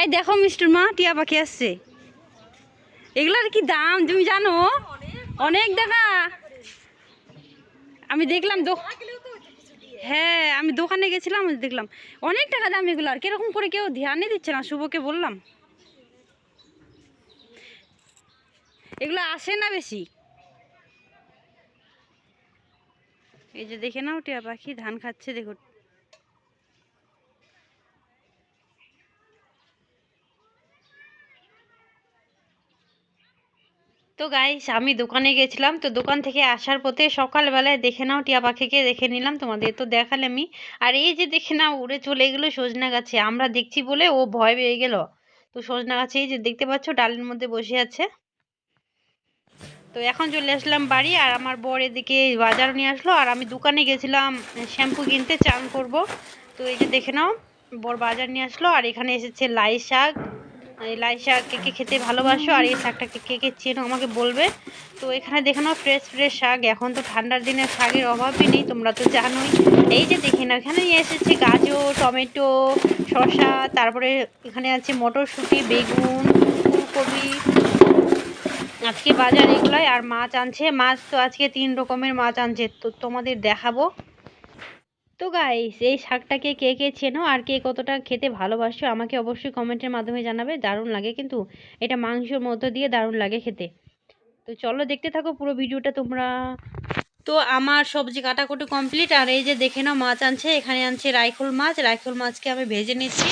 এই দেখো মিস্টার মা, টিয়া পাখি আসছে। এগুলোর কি দাম, তুমি জানো? অনেক টাকা। আমি দেখলাম হ্যাঁ আমি দোকানে গেছিলাম দেখলাম। অনেক টাকা দাম এগুলার, কীরকম করে কেউ ধ্যানই দিচ্ছে না, শুভকে বললাম। এগুলো আসে না বেশি। এই যে দেখে নাও, টিয়া পাখি ধান খাচ্ছে, দেখো। তো গাইস আমি দোকানে গেছিলাম, তো দোকান থেকে আসার পথে সকালবেলায় দেখে নাও, টিয়া পাখিকে দেখে নিলাম, তোমাদের তো দেখালে আমি। আর এই যে দেখে নাও, উড়ে চলে গেলো সজনা গাছে, আমরা দেখছি বলে ও ভয় পেয়ে গেল। তো সজনা গাছে এই যে দেখতে পাচ্ছ, ডালের মধ্যে বসে আছে। তো এখন চলে আসলাম বাড়ি, আর আমার বর এদিকে বাজার নিয়ে আসলো, আর আমি দোকানে গেছিলাম শ্যাম্পু কিনতে, চান করব। তো এই যে দেখে নাও, বর বাজার নিয়ে আসলো, আর এখানে এসেছে লাই শাক। লাই শাক কে কে খেতে ভালোবাসো আর এই শাকটাকে কে কে চেনো আমাকে বলবে। তো এখানে দেখে নাও ফ্রেশ ফ্রেশ শাক। এখন তো ঠান্ডার দিনে শাকের অভাবই নেই, তোমরা তো জানোই। এই যে দেখে নাও, এখানে নিয়ে এসেছে গাজর, টমেটো, শসা, তারপরে এখানে আছে মটরশুঁটি, বেগুন, ফুলকপি। আজকে বাজার এগুলাই, আর মাছ আনছে। মাছ তো আজকে তিন রকমের মাছ আনছে, তো তোমাদের দেখাবো। তো গাইস এই শাকটাকে কে কে চেনো আর কে কতটা খেতে ভালোবাসো আমাকে অবশ্যই কমেন্টের মাধ্যমে জানাবে, দারুণ লাগে কিন্তু এটা মাংসর মধ্যে দিয়ে দারুণ লাগে খেতে। তো চলো দেখতে থাকো পুরো ভিডিওটা তোমরা। তো আমার সবজি কাটাকুটি কমপ্লিট আর এই যে দেখে নাও মাছ আনছে, এখানে আনছে রাইখোল মাছ। রাইখোল মাছকে আমি ভেজে নিচ্ছি।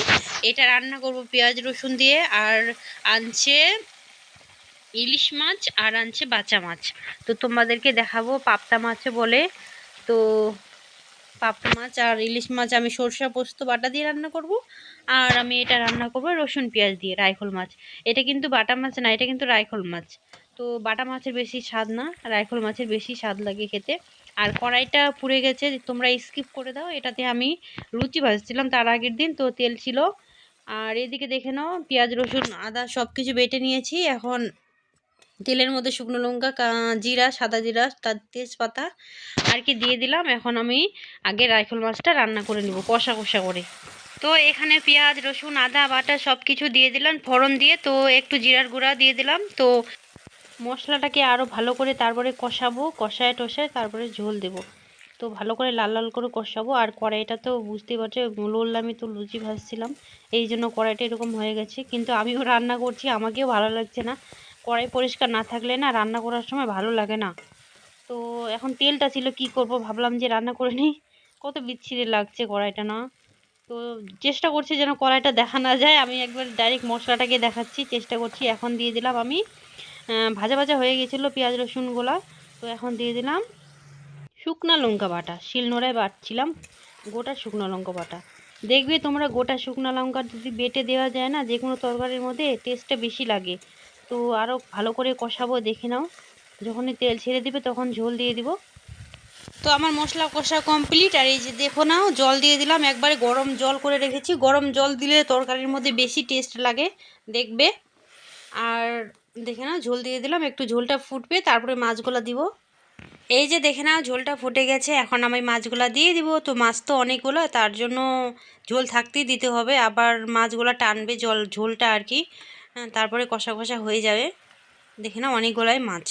এটা রান্না করব পেঁয়াজ, রসুন দিয়ে আর আনছে ইলিশ মাছ আর আনছে বাচা মাছ। তো তোমাদেরকে দেখাবো পাবদা মাছে বলে। তো পাবদা মাছ আর ইলিশ মাছ আমি সরষা পোস্ত, বাটা দিয়ে রান্না করব। আর আমি এটা রান্না করব রসুন, পেঁয়াজ দিয়ে, রাইখোল মাছ। এটা কিন্তু বাটা মাছ না, এটা কিন্তু রাইখোল মাছ। তো বাটা মাছের বেশি স্বাদ না, রাইখোল মাছের বেশি স্বাদ লাগে খেতে। আর কড়াইটা পুড়ে গেছে, তোমরা স্কিপ করে দাও। এটাতে আমি লুচি ভাজছিলাম তার আগের দিন, তো তেল ছিল। আর এদিকে দেখে নাও, পেঁয়াজ, রসুন, আদা সব কিছু বেটে নিয়েছি। এখন তেলের মধ্যে শুকনো লঙ্কা জিরা, সাদা জিরা, তার তেজপাতা, আর কি দিয়ে দিলাম। এখন আমি আগে রাইফল মাছটা রান্না করে নিব, কষা কষা করে। তো এখানে পেঁয়াজ, রসুন, আদা, বাটা সব কিছু দিয়ে দিলাম, ফোড়ন দিয়ে। তো একটু জিরার গুঁড়া দিয়ে দিলাম। তো মশলাটাকে আরও ভালো করে তারপরে কষাবো, কষায় টষায় তারপরে ঝোল দেব। তো ভালো করে লাল লাল করে কষাবো, আর কড়াইটা তো বুঝতেই পারছ বললাম আমি তো লুচি ভাজছিলাম এই জন্য কড়াইটা এরকম হয়ে গেছে। কিন্তু আমিও রান্না করছি, আমাকেও ভালো লাগছে না। কড়াই পরিষ্কার না থাকলে না রান্না করার সময় ভালো লাগে না। তো এখন তেলটা ছিল, কি করব ভাবলাম যে রান্না করে নিই। কত বিচ্ছিরি লাগছে কড়াইটা না। তো চেষ্টা করছি যেন কড়াইটা দেখা না যায়। আমি একবার ডাইরেক্ট মশলাটাকে দেখাচ্ছি, চেষ্টা করছি। এখন দিয়ে দিলাম আমি ভাজা ভাজা হয়ে গেছিল পেঁয়াজ রসুনগুলা তো এখন দিয়ে দিলাম শুকনা লঙ্কা বাটা, শিলনোড়ায় বাটছিলাম গোটা শুকনো লঙ্কা বাটা। দেখবে তোমরা গোটা শুকনো লঙ্কা যদি বেটে দেওয়া যায় না যে কোনো তরকারির মধ্যে টেস্টটা বেশি লাগে। তো আরও ভালো করে কষাবো, দেখে নাও। যখনই তেল ছেড়ে দিবে তখন ঝোল দিয়ে দিব। তো আমার মশলা কষা কমপ্লিট আর এই যে দেখো নাও জল দিয়ে দিলাম। একবারে গরম জল করে রেখেছি। গরম জল দিলে তরকারির মধ্যে বেশি টেস্ট লাগে, দেখবে। আর দেখে নাও, ঝোল দিয়ে দিলাম। একটু ঝোলটা ফুটবে, তারপরে মাছগুলো দিব। এই যে দেখে নাও, ঝোলটা ফুটে গেছে। এখন আমি মাছগুলা দিয়ে দিব। তো মাছ তো অনেকগুলো, তার জন্য ঝোল থাকতেই দিতে হবে। আবার মাছগুলো টানবে জল, ঝোলটা আর কি। হ্যাঁ, তারপরে কষা কষা হয়ে যাবে। দেখে নাও অনেকগুলাই মাছ।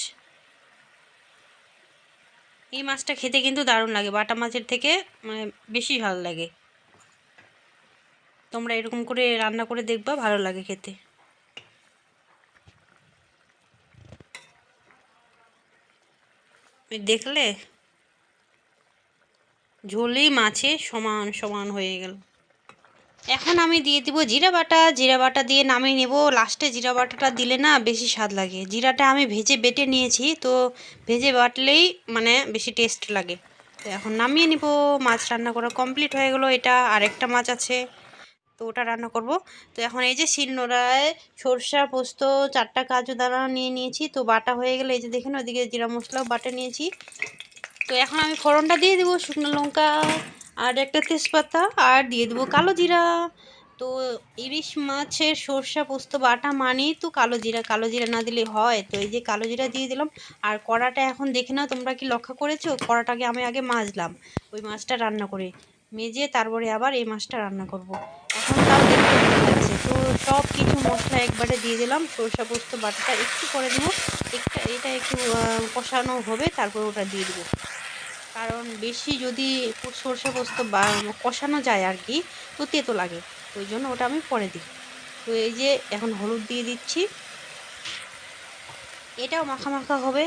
এই মাছটা খেতে কিন্তু দারুণ লাগে বাটা মাছের থেকে মানে বেশি ভালো লাগে। তোমরা এরকম করে রান্না করে দেখবা ভালো লাগে খেতে। দেখলে? ঝোলেই মাছে সমান সমান হয়ে গেল। এখন আমি দিয়ে দিব জিরা বাটা। জিরা বাটা দিয়ে নামিয়ে নেব। লাস্টে জিরা বাটাটা দিলে না বেশি স্বাদ লাগে। জিরাটা আমি ভেজে বেটে নিয়েছি, তো ভেজে বাটলেই মানে বেশি টেস্ট লাগে। তো এখন নামিয়ে নিব। মাছ রান্না করা কমপ্লিট হয়ে গেলো। এটা আরেকটা মাছ আছে, তো ওটা রান্না করব। তো এখন এই যে শিলনোড়ায় সরষা পোস্ত, চারটা কাজু দানা নিয়ে নিয়েছি। তো বাটা হয়ে গেলে এই যে দেখেন, ওইদিকে জিরা মশলাও বাটা নিয়েছি। তো এখন আমি ফোড়নটা দিয়ে দেবো শুকনো লঙ্কা। আর একটা তেজপাতা, আর দিয়ে দেবো কালো জিরা। তো ইলিশ মাছের সর্ষা পোস্ত বাটা মানেই তো কালো জিরা। কালো জিরা না দিলে হয়। তো এই যে কালো জিরা দিয়ে দিলাম। আর কড়াটা এখন দেখে নাও, তোমরা কি লক্ষ্য করেছ? কড়াটাকে আমি আগে মাজলাম, ওই মাছটা রান্না করে। মেজে তারপরে আবার এই মাছটা রান্না করব। এখন তাও দেখতে তো সব একবারে দিয়ে দিলাম। সরষা পোস্ত বাটাটা একটু করে নেব। একটা এটা একটু কষানো হবে, তারপর ওটা দিয়ে দেবো। কারণ বেশি যদি সরষে পোস্ত বা কষানো যায় আর কি, তো তেতো লাগে। ওই জন্য ওটা আমি পরে দিই। তো এই যে এখন হলুদ দিয়ে দিচ্ছি। এটাও মাখা মাখা হবে।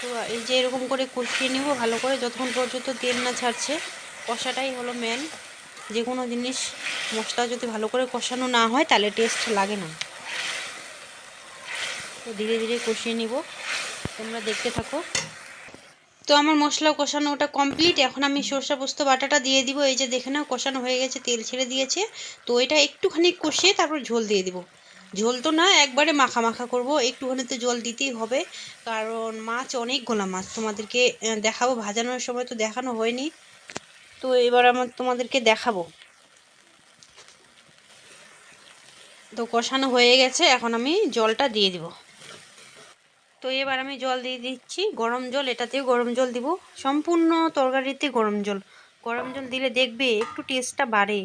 তো এই যে এরকম করে কষিয়ে নেব, ভালো করে যতক্ষণ পর্যন্ত তেল না ছাড়ছে, কষাটাই হলো মেন যে কোনো জিনিস, মশলা যদি ভালো করে কষানো না হয়, তাহলে টেস্ট লাগে না। তো ধীরে ধীরে কষিয়ে নিব। তোমরা দেখতে থাকো। তো আমার মশলা কষানো ওটা কমপ্লিট এখন আমি সরষা পোস্ত বাটাটা দিয়ে দিব। এই যে দেখে নাও, কষানো হয়ে গেছে, তেল ছেড়ে দিয়েছে। তো এটা একটুখানি কষিয়ে তারপর ঝোল দিয়ে দিব। ঝোল তো না, একবারে মাখা মাখা করব। একটুখানি তো জল দিতেই হবে। কারণ মাছ অনেক গোলা মাছ। তোমাদেরকে দেখাবো। ভাজানোর সময় তো দেখানো হয়নি। তো এবার আমার তোমাদেরকে দেখাবো। তো কষানো হয়ে গেছে। এখন আমি জলটা দিয়ে দিব। তো এবার আমি জল দিয়ে দিচ্ছি। গরম জল, এটাতেও গরম জল দিব। সম্পূর্ণ তরকারিতে গরম জল। গরম জল দিলে দেখবে একটু টেস্টটা বাড়ে।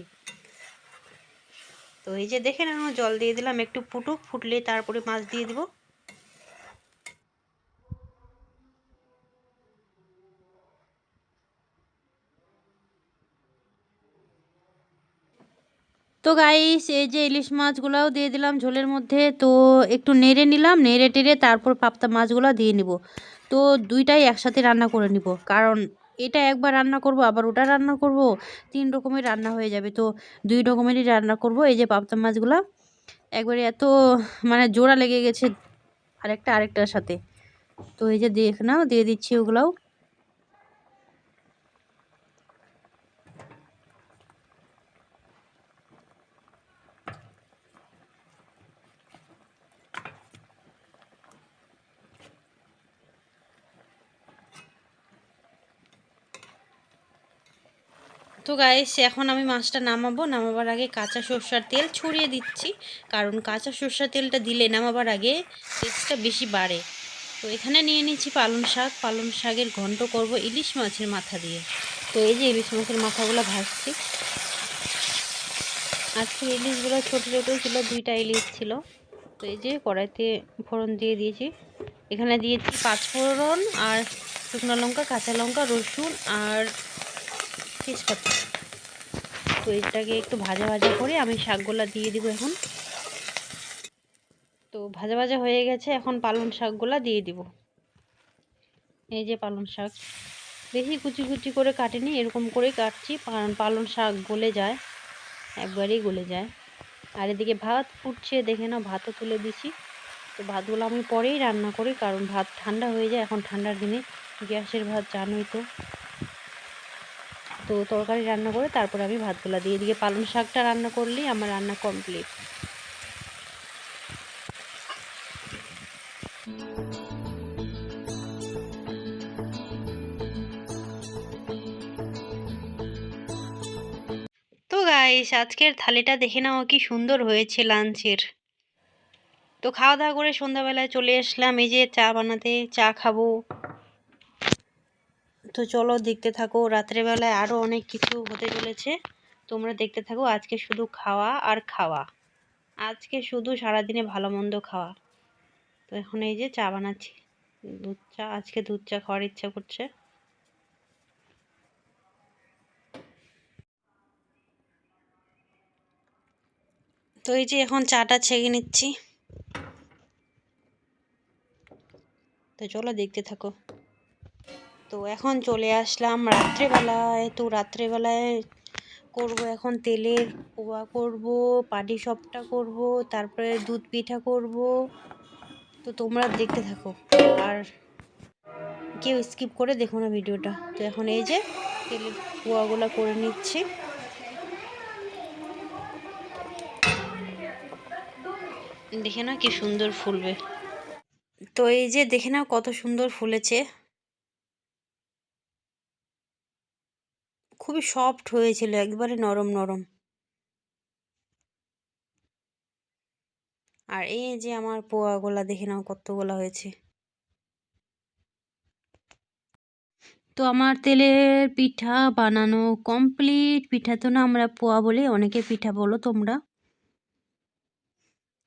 তো এই যে দেখে আমি জল দিয়ে দিলাম, একটু ফুটুক, ফুটলে তারপরে মাছ দিয়ে দিব। তো গাইস এই যে ইলিশ মাছগুলাও দিয়ে দিলাম ঝোলের মধ্যে। তো একটু নেড়ে নিলাম, নেড়ে টেড়ে তারপর পাপ্তা মাছগুলো দিয়ে নিব। তো দুইটাই একসাথে রান্না করে নিব, কারণ এটা একবার রান্না করব, আবার ওটা রান্না করব, তিন রকমের রান্না হয়ে যাবে। তো দুই রকমেরই রান্না করব, এই যে পাপ্তা মাছগুলো। একবারে এত মানে জোড়া লেগে গেছে আরেকটা, আরেকটার সাথে। তো এই যে দেখ নাও দিয়ে দিচ্ছি ওগুলাও। তো গাইস এখন আমি মাছটা নামাবো, নামাবার আগে কাঁচা সর্ষার তেল ছড়িয়ে দিচ্ছি। কারণ কাঁচা সর্ষার তেলটা দিলে নামাবার আগে টেস্টটা বেশি বাড়ে। তো এখানে নিয়ে নিচ্ছি পালং শাক। পালং শাকের ঘন্ট করব ইলিশ মাছের মাথা দিয়ে। তো এই যে ইলিশ মাছের মাথাগুলো ভাজছি। আজকে ইলিশগুলো ছোটো ছোটো ছিল, দুইটা ইলিশ ছিল। তো এই যে কড়াইতে ফোড়ন দিয়ে দিয়েছি। এখানে দিয়েছি পাঁচ ফোড়ন আর শুকনো লঙ্কা, কাঁচা লঙ্কা, রসুন আর তেজপাতা তো এটাকে একটু ভাজা ভাজা করে আমি শাকগুলা দিয়ে দিব এখন। তো ভাজা ভাজা হয়ে গেছে, এখন পালং শাকগুলা দিয়ে দিব। এই যে পালং শাক। বেশি কুচি কুচি করে কাটিনি, এরকম করে কাটছি। কারণ পালং শাক গলে যায়, একবারেই গলে যায়। আর এদিকে ভাত ফুটছে, দেখে না ভাতও তুলে দিছি। তো ভাতগুলো আমি পরেই রান্না করি, কারণ ভাত ঠান্ডা হয়ে যায়, এখন ঠান্ডার দিনে গ্যাসের ভাত জানোই তো। তো তরকারি রান্না করে তারপরে আমি ভাতগুলো দিয়ে দিকে পালং শাকটা রান্না করলেই আমার রান্না কমপ্লিট তো গাইস আজকের থালিটা দেখে নাও কি সুন্দর হয়েছে লাঞ্চের। তো খাওয়া দাওয়া করে সন্ধ্যাবেলায় চলে আসলাম, এই যে চা বানাতে, চা খাব। তো চলো দেখতে থাকো, রাত্রেবেলায় আরও অনেক কিছু হতে চলেছে। তোমরা দেখতে থাকো, আজকে শুধু খাওয়া আর খাওয়া। আজকে শুধু সারাদিনে ভালো মন্দ খাওয়া। তো এখন এই যে চা বানাচ্ছি। দুধ চা, আজকে দুধ চা খাওয়ার ইচ্ছা করছে। তো এই যে এখন চাটা ছেঁকে নিচ্ছি। তো চলো দেখতে থাকো। তো এখন চলে আসলাম রাত্রেবেলায়। তো রাত্রেবেলায় করব এখন তেলের পোয়া করব, পাটি সপটা করব, তারপরে দুধ পিঠা করব। তো তোমরা দেখতে থাকো। আর কেউ স্কিপ করে দেখো না ভিডিওটা। তো এখন এই যে তেলের পোয়াগুলো করে নিচ্ছি। দেখে না কি সুন্দর ফুলবে। তো এই যে দেখে নাও কত সুন্দর ফুলেছে। খুবই সফট হয়েছিল, একবারে নরম নরম। আর এই যে আমার পোয়াগুলা, দেখে নাও কতগুলা হয়েছে। তো আমার তেলের পিঠা বানানো কমপ্লিট পিঠা তো না আমরা পোয়া বলি অনেকে পিঠা বলো তোমরা।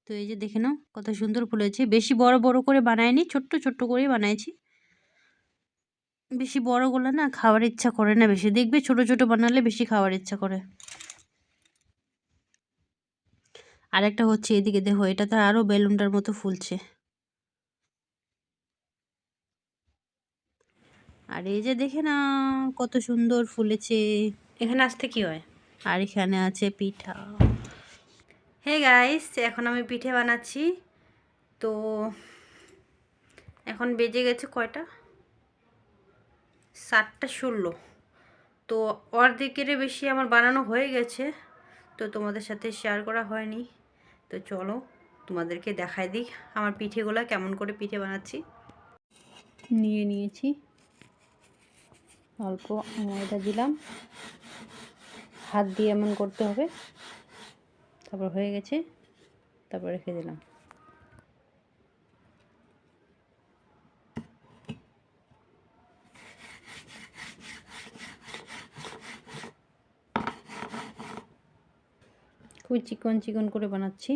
তো এই যে দেখে নাও কত সুন্দর ফুলেছে। বেশি বড় বড় করে বানায়নি ছোট্ট ছোট্ট করেই বানাইছি। বেশি বড়গুলো না খাওয়ার ইচ্ছা করে না বেশি। দেখবে ছোট ছোট বানালে বেশি খাওয়ার ইচ্ছা করে। আরেকটা হচ্ছে এদিকে দেখো এটা তো আরও বেলুনটার মতো ফুলছে। আর এই যে দেখে না কত সুন্দর ফুলেছে। এখানে আসতে কি হয়? আর এখানে আছে পিঠা। হে গাইস এখন আমি পিঠে বানাচ্ছি। তো এখন বেজে গেছে কয়টা? সাতটা ষোলো। তো অর্ধেকের বেশি আমার বানানো হয়ে গেছে। তো তোমাদের সাথে শেয়ার করা হয়নি। তো চলো তোমাদেরকে দেখাই দিই আমার পিঠেগুলো, কেমন করে পিঠে বানাচ্ছি। নিয়ে নিয়েছি। অল্প ময়দা দিলাম। হাত দিয়ে এমন করতে হবে। তারপর হয়ে গেছে। তারপর রেখে দিলাম। খুবই চিকন চিকন করে বানাচ্ছি।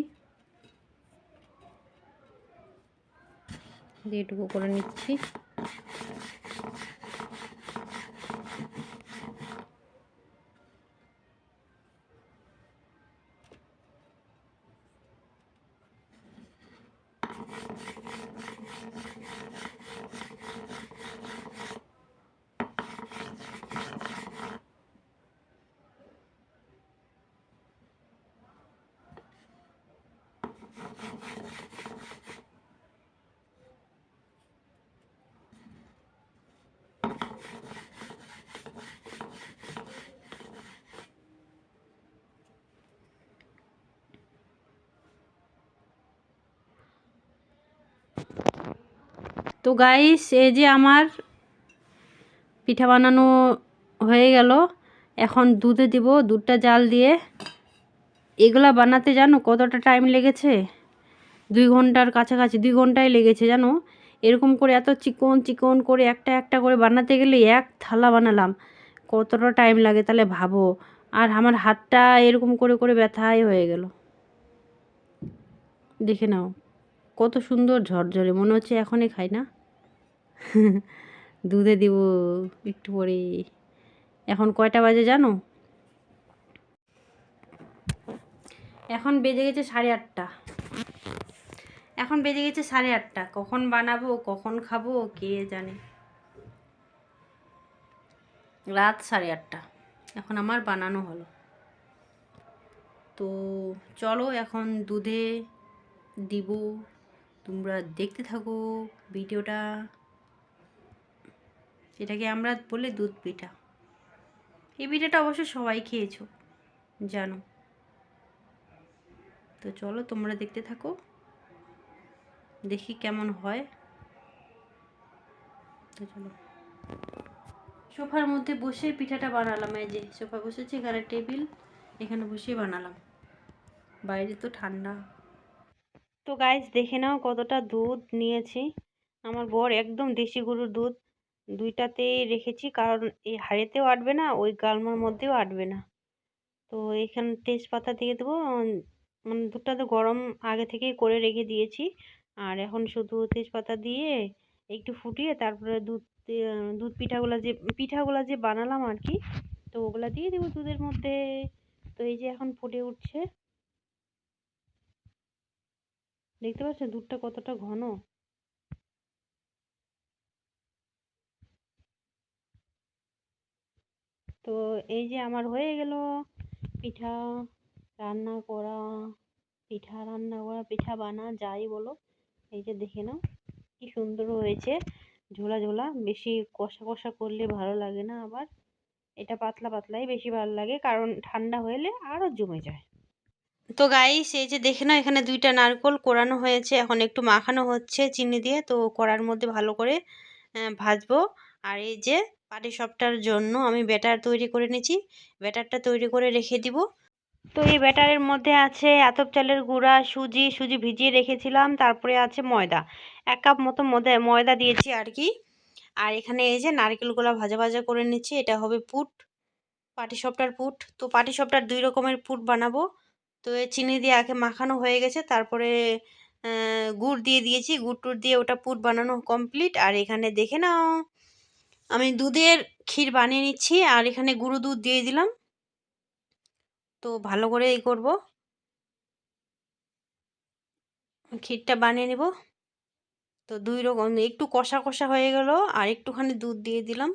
দিয়ে এটুকু করে নিচ্ছি। তো গাইস এই যে আমার পিঠা বানানো হয়ে গেল। এখন দুধে দিব, দুধটা জাল দিয়ে। এগুলা বানাতে জানো কতটা টাইম লেগেছে? দুই ঘণ্টার কাছাকাছি, দুই ঘন্টাই লেগেছে জানো? এরকম করে এত চিকন চিকন করে একটা একটা করে বানাতে গেলে এক থালা বানালাম। কতটা টাইম লাগে তাহলে ভাবো। আর আমার হাতটা এরকম করে করে ব্যথাই হয়ে গেল। দেখে নাও। কত সুন্দর ঝরঝরে, মনে হচ্ছে এখনই খাই না। দুধে দিব একটু পরে। এখন কয়টা বাজে জানো? এখন বেজে গেছে সাড়ে আটটা। এখন বেজে গেছে সাড়ে আটটা। কখন বানাবো, কখন খাব, কে জানে। রাত সাড়ে আটটা। এখন আমার বানানো হলো। তো চলো এখন দুধে দিব। তোমরা দেখতে থাকো ভিডিওটা। এটাকে আমরা বলে দুধ পিঠা। এই পিঠাটা অবশ্য সবাই খেয়েছো, জানো। তো চলো তোমরা দেখতে থাকো, দেখি কেমন হয়। তো চলো। সোফার মধ্যে বসে পিঠাটা বানালাম, এই যে সোফা বসেছে, এখানে টেবিল, এখানে বসে বানালাম। বাইরে তো ঠান্ডা। তো গাইজ দেখে নাও কতটা দুধ নিয়েছি। আমার বর একদম দেশি গরুর দুধ। দুইটাতেই রেখেছি, কারণ এই হাঁড়িতেও আটবে না, ওই গালমার মধ্যেও আটবে না। তো এখানে তেজপাতা দিয়ে দেবো। মানে দুধটা তো গরম আগে থেকেই করে রেখে দিয়েছি। আর এখন শুধু তেজপাতা দিয়ে একটু ফুটিয়ে তারপরে দুধ দুধ পিঠাগুলো যে পিঠাগুলো যে বানালাম আর কি, তো ওগুলা দিয়ে দেবো দুধের মধ্যে। তো এই যে এখন ফুটে উঠছে। দেখতে পাচ্ছ দুধটা কতটা ঘন? তো এই যে আমার হয়ে গেল পিঠা রান্না করা, পিঠা রান্না করা, পিঠা বানা, যাই বলো। এই যে দেখে নাও, কি সুন্দর হয়েছে। ঝোলা ঝোলা, বেশি কষা কষা করলে ভালো লাগে না আবার। এটা পাতলা পাতলাই বেশি ভালো লাগে, কারণ ঠান্ডা হলে আরও জমে যায়। তো গাইস এই যে দেখে নাও, এখানে দুইটা নারকোল কোরানো হয়েছে। এখন একটু মাখানো হচ্ছে চিনি দিয়ে, তো কড়ার মধ্যে ভালো করে ভাজবো। আর এই যে পাটিসাপটার জন্য আমি ব্যাটার তৈরি করে নিয়েছি। ব্যাটারটা তৈরি করে রেখে দিব। তো এই ব্যাটারের মধ্যে আছে আতপ চালের গুঁড়া, সুজি। সুজি ভিজিয়ে রেখেছিলাম। তারপরে আছে ময়দা। এক কাপ মতো ময়দা ময়দা দিয়েছি আর কি। আর এখানে এই যে নারকেলগুলো ভাজা ভাজা করে নিচ্ছি। এটা হবে পুট পাটিসাপটার পুট। তো পাটিসাপটার দুই রকমের পুট বানাবো। তো এ চিনি দিয়ে আগে মাখানো হয়ে গেছে। তারপরে গুড় দিয়ে দিয়েছি। গুড় টুড় দিয়ে ওটা পুট বানানো কমপ্লিট আর এখানে দেখে নাও, আমি দুধের ক্ষীর বানিয়ে নিচ্ছি। আর এখানে গুঁড়ো দুধ দিয়ে দিলাম। তো ভালো করে এই করব। ক্ষীরটা বানিয়ে নেব। তো দুই রকম, একটু কষা কষা হয়ে গেল। আর একটুখানি দুধ দিয়ে দিলাম।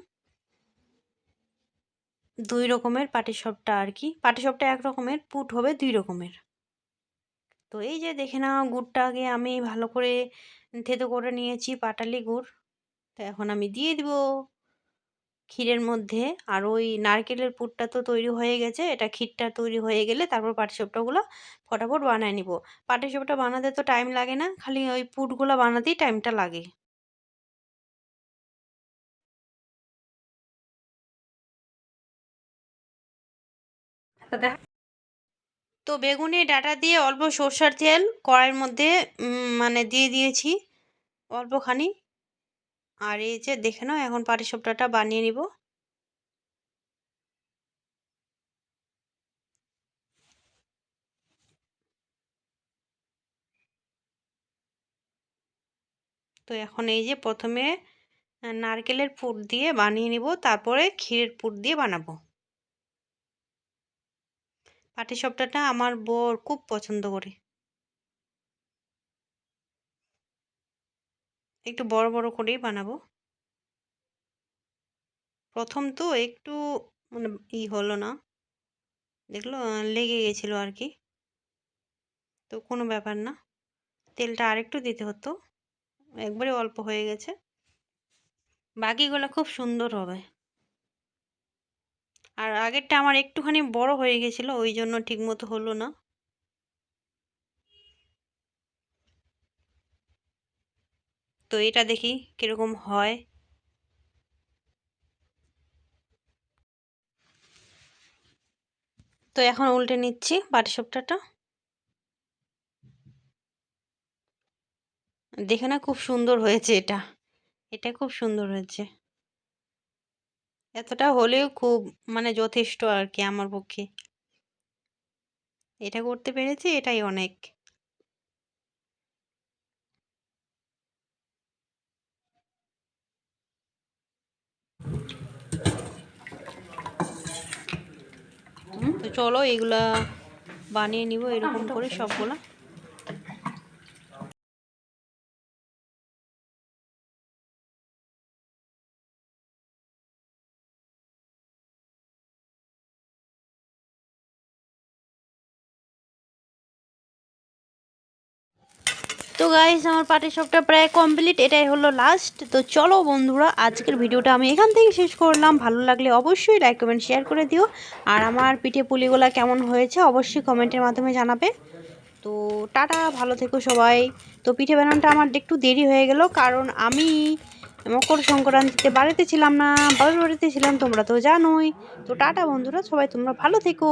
দুই রকমের পাটিসাপটা আর কি। পাটিসাপটা এক রকমের, পুট হবে দুই রকমের। তো এই যে দেখে নাও, গুড়টাকে আমি ভালো করে থেতো করে নিয়েছি, পাটালি গুড়। তো এখন আমি দিয়ে দিব ক্ষীরের মধ্যে। আর ওই নারকেলের পুরটা তো তৈরি হয়ে গেছে, এটা ক্ষীরটা তৈরি হয়ে গেলে তারপর পাটিসাপটাগুলো ফটাফট বানায় নিব। পাটিসাপটা বানাতে তো টাইম লাগে না, খালি ওই পুটগুলো বানাতেই টাইমটা লাগে। তো বেগুনি ডাটা দিয়ে অল্প সর্ষার তেল কড়াইয়ের মধ্যে মানে দিয়ে দিয়েছি অল্পখানি। আর এই যে দেখে নাও, এখন পাটিসাপটাটা বানিয়ে নিব। তো এখন এই যে প্রথমে নারকেলের পুর দিয়ে বানিয়ে নিব, তারপরে ক্ষীরের পুর দিয়ে বানাবো। পাটিসাপটাটা আমার বর খুব পছন্দ করে। একটু বড় বড় করেই বানাবো। প্রথম তো একটু মানে ই হলো না। দেখল লেগে গেছিল আর কি। তো কোনো ব্যাপার না। তেলটা আরেকটু দিতে হতো। একবারে অল্প হয়ে গেছে। বাকিগুলো খুব সুন্দর হবে। আর আগেরটা আমার একটুখানি বড় হয়ে গেছিল, ওই জন্য ঠিক মতো হলো না। তো এটা দেখি কীরকম হয়। তো এখন উল্টে নিচ্ছি পাটিসাপটাটা দেখে না খুব সুন্দর হয়েছে এটা। এটা খুব সুন্দর হয়েছে। এতটা হলেও খুব মানে যথেষ্ট আর কি আমার পক্ষে। এটা করতে পেরেছি, এটাই অনেক। তো চলো এগুলা বানিয়ে নিব, এরকম করে সবগুলা। তো গাইস আমার পাটি সবটা প্রায় কমপ্লিট এটাই হলো লাস্ট তো চলো বন্ধুরা, আজকের ভিডিওটা আমি এখান থেকে শেষ করলাম। ভালো লাগলে অবশ্যই লাইক কমেন্ট শেয়ার করে দিও। আর আমার পিঠে পুলিগুলা কেমন হয়েছে অবশ্যই কমেন্টের মাধ্যমে জানাবে। তো টাটা, ভালো থেকো সবাই। তো পিঠে বানানোটা আমার একটু দেরি হয়ে গেল, কারণ আমি মকর সংক্রান্তিতে বাড়িতে ছিলাম না বাড়ির বাড়িতে ছিলাম, তোমরা তো জানোই। তো টাটা বন্ধুরা, সবাই তোমরা ভালো থেকো।